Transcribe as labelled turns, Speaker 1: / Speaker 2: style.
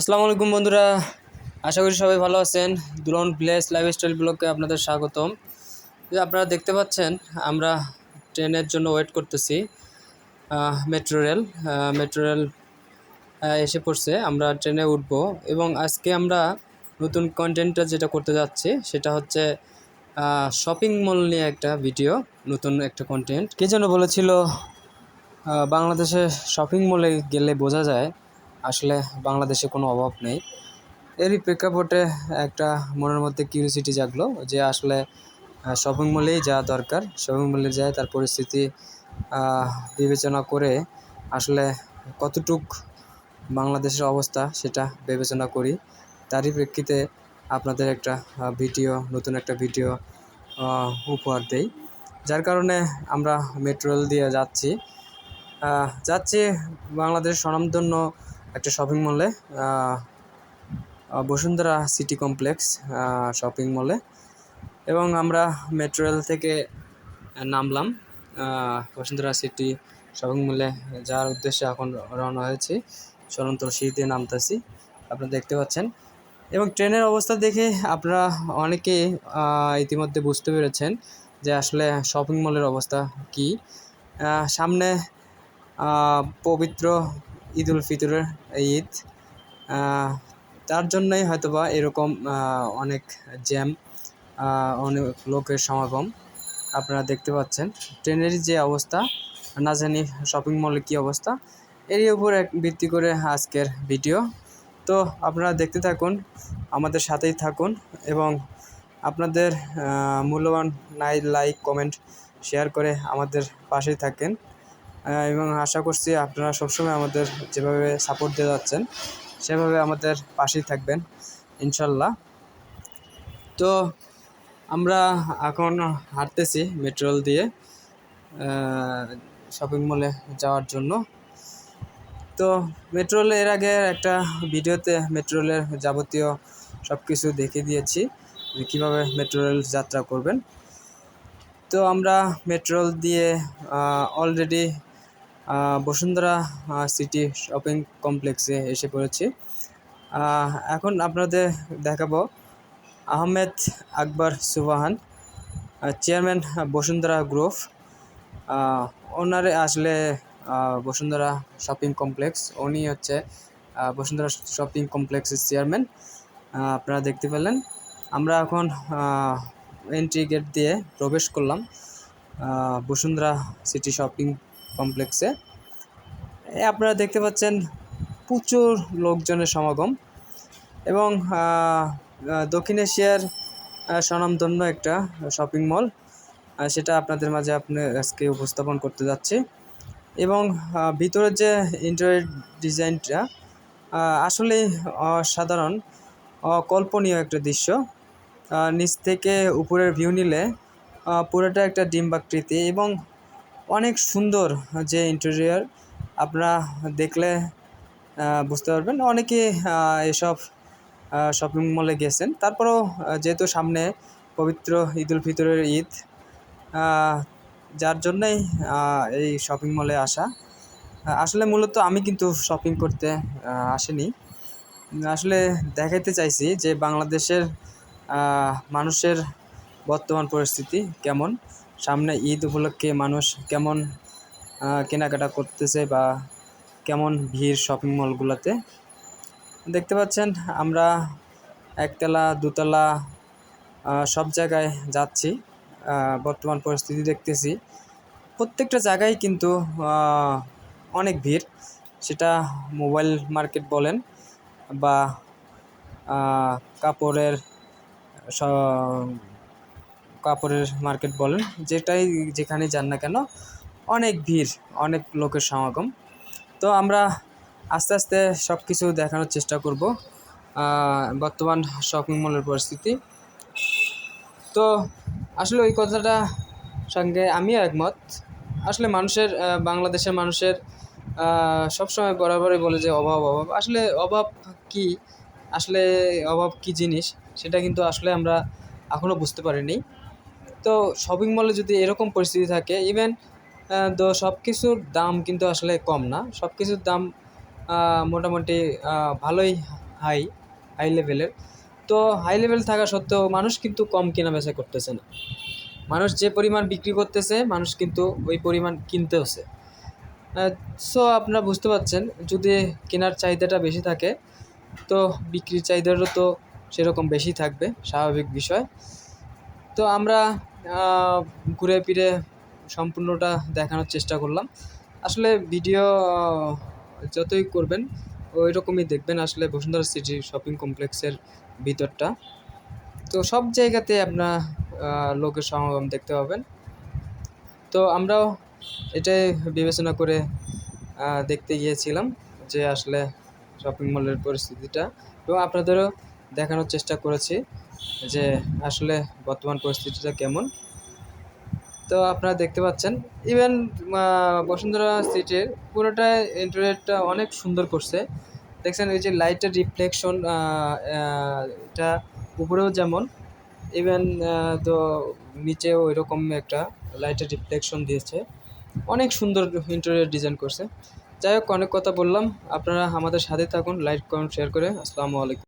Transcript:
Speaker 1: আসসালামু আলাইকুম বন্ধুরা, আশা করি সবাই ভালো আছেন। দুলন প্লেস লাইফস্টাইল ব্লগে আপনাদের স্বাগতম। যে আপনারা দেখতে পাচ্ছেন, আমরা ট্রেনের জন্য ওয়েট করতেছি মেট্রো রেল মেট্রো রেল এসে পড়ছে। আমরা ট্রেনে উঠব এবং আজকে আমরা নতুন কন্টেন্টটা যেটা করতে যাচ্ছি, সেটা হচ্ছে শপিং মল নিয়ে একটা ভিডিও নতুন একটা কন্টেন্ট কে যেন বলেছিল বাংলাদেশে শপিং মলে গেলে বোঝা যায় আসলে বাংলাদেশে কোনো অভাব নেই। এরই প্রেক্ষাপটে একটা মনের মধ্যে কিউরিসিটি জাগলো যে আসলে শপিং মলেই যাওয়া দরকার। শপিং মলে যায়, তার পরিস্থিতি বিবেচনা করে আসলে কতটুক বাংলাদেশের অবস্থা সেটা বিবেচনা করি। তারই প্রেক্ষিতে আপনাদের একটা ভিডিও নতুন একটা ভিডিও উপহার দেই। যার কারণে আমরা মেট্রোল দিয়ে যাচ্ছি। যাচ্ছি বাংলাদেশের স্বনামধন্য একটা শপিং মলে বসুন্ধরা সিটি কমপ্লেক্স শপিং মলে এবং আমরা মেট্রো রেল থেকে নামলাম বসুন্ধরা সিটি শপিং মলে যাওয়ার উদ্দেশ্যে এখন রওনা হয়েছি। সরন্তর সিঁড়িতে নামতেছি আপনারা দেখতে পাচ্ছেন। এবং ট্রেনের অবস্থা দেখে আপনারা অনেকেই আহ, ইতিমধ্যে বুঝতে পেরেছেন যে আসলে শপিং মলের অবস্থা কী। সামনে পবিত্র ঈদ উল ফিতরের ঈদ। তার জন্যই হয়তোবা এরকম অনেক জ্যাম অনেক লোকের সমাগম আপনারা দেখতে পাচ্ছেন। ট্রেনের যে অবস্থা, না জানি শপিং মলের কী অবস্থা, এরই উপর এক ভিত্তি করে আজকের ভিডিও। তো আপনারা দেখতে থাকুন, আমাদের সাথেই থাকুন এবং আপনাদের মূল্যবান নাই লাইক কমেন্ট শেয়ার করে আমাদের পাশেই থাকেন। এবং আশা করছি আপনারা সবসময় আমাদের যেভাবে সাপোর্ট দিয়ে যাচ্ছেন, সেভাবে আমাদের পাশেই থাকবেন, ইনশাল্লাহ। তো আমরা এখন হাঁটতেছি মেট্রোল দিয়ে শপিং মলে যাওয়ার জন্য। তো মেট্রোল এর আগে একটা ভিডিওতে মেট্রোলের যাবতীয় সব কিছু দেখিয়ে দিয়েছি কীভাবে মেট্রো রেল যাত্রা করবেন। তো আমরা মেট্রোল দিয়ে অলরেডি বসুন্ধরা সিটি শপিং কমপ্লেক্সে এসে পড়েছি। এখন আপনাদের দেখাবো আহমেদ আকবর সুবাহান চেয়ারম্যান বসুন্ধরা গ্রুপ ওনারে আসলে বসুন্ধরা শপিং কমপ্লেক্স উনি হচ্ছে বসুন্ধরা শপিং কমপ্লেক্সের চেয়ারম্যান আপনারা দেখতে পেলেন। আমরা এখন এন্ট্রি গেট দিয়ে প্রবেশ করলাম বসুন্ধরা সিটি শপিং কমপ্লেক্সে। আপনারা দেখতে পাচ্ছেন প্রচুর লোকজনের সমাগম এবং দক্ষিণ এশিয়ার স্বনামধন্য একটা শপিং মল সেটা আপনাদের মাঝে আপনি আজকে উপস্থাপন করতে যাচ্ছি। এবং ভিতরের যে ইন্টারিয়র ডিজাইনটা আসলেই অসাধারণ, অকল্পনীয় একটা দৃশ্য। নিচ থেকে উপরের ভিউ নিলে পুরোটা একটা ডিম্বাকৃতি এবং অনেক সুন্দর যে ইন্টেরিয়র আপনারা দেখলে বুঝতে পারবেন। অনেকে এসব শপিং মলে গেছেন। তারপরেও যেহেতু সামনে পবিত্র ঈদ উল ফিতরের ঈদ যার জন্যই এই শপিং মলে আসা। আসলে মূলত আমি কিন্তু শপিং করতে আসিনি। আসলে দেখাইতে চাইছি যে বাংলাদেশের মানুষের বর্তমান পরিস্থিতি কেমন। সামনে ঈদ উপলক্ষে মানুষ কেমন কেনাকাটা করতেছে বা কেমন ভিড় শপিং মলগুলোতে দেখতে পাচ্ছেন, আমরা একতলা, দুতলা সব জায়গায় যাচ্ছি বর্তমান পরিস্থিতি দেখতেছি। প্রত্যেকটা জায়গায় কিন্তু অনেক ভিড়। সেটা মোবাইল মার্কেট বলেন বা কাপড়ের কাপড়ের মার্কেট বলেন, যেটাই যেখানে যান না কেন, অনেক ভিড়, অনেক লোকের সমাগম। তো আমরা আস্তে আস্তে সব কিছু দেখানোর চেষ্টা করব বর্তমান শপিং মলের পরিস্থিতি। তো আসলে ওই কথাটা সঙ্গে আমিও একমত। আসলে মানুষের বাংলাদেশের মানুষের সবসময় বরাবরই বলে যে অভাব অভাব। আসলে অভাব কি? আসলে অভাব কি জিনিস? সেটা কিন্তু আসলে আমরা এখনও বুঝতে পারিনি। তো শপিং মলে যদি এরকম পরিস্থিতি থাকে ইভেন তো সব কিছুর দাম কিন্তু আসলে কম না। সব কিছুর দাম মোটামুটি ভালোই হাই হাই লেভেলের তো হাই লেভেল থাকা সত্ত্বেও মানুষ কিন্তু কম কেনা বেচা করতেছে না। মানুষ যে পরিমাণ বিক্রি করতেছে, মানুষ কিন্তু ওই পরিমাণ কিনতেওছে সো আপনারা বুঝতে পারছেন, যদি কেনার চাহিদাটা বেশি থাকে, তো বিক্রির চাহিদারও তো সেরকম বেশি থাকবে, স্বাভাবিক বিষয়। তো আমরা ঘুরে ফিরে সম্পূর্ণটা দেখানোর চেষ্টা করলাম। আসলে ভিডিও যতই করবেন ওই রকমই দেখবেন আসলে বসুন্ধরা সিটি শপিং কমপ্লেক্সের ভিতরটা। তো সব জায়গাতে আপনার লোকের সমাগম দেখতে পাবেন। তো আমরাও এটাই বিবেচনা করে দেখতে গিয়েছিলাম যে আসলে শপিং মলের পরিস্থিতিটা এবং আপনাদেরও দেখানোর চেষ্টা করেছি। যে আসলে বর্তমান পরিস্থিতিটা কেমন। তো আপনারা দেখতে পাচ্ছেন ইভেন বসুন্ধরা সিটির পুরোটা ইন্টারনেটটা অনেক সুন্দর করছে। দেখছেন এই যে লাইটের রিফ্লেকশন এটা উপরেও যেমন ইভেন তো নিচেও এরকম একটা লাইটের রিফ্লেকশন দিয়েছে। অনেক সুন্দর ইন্টেরিয়র ডিজাইন করছে। যাই হোক, অনেক কথা বললাম। আপনারা আমাদের সাথে থাকুন লাইক কমেন্ট শেয়ার করে। আসসালামু আলাইকুম।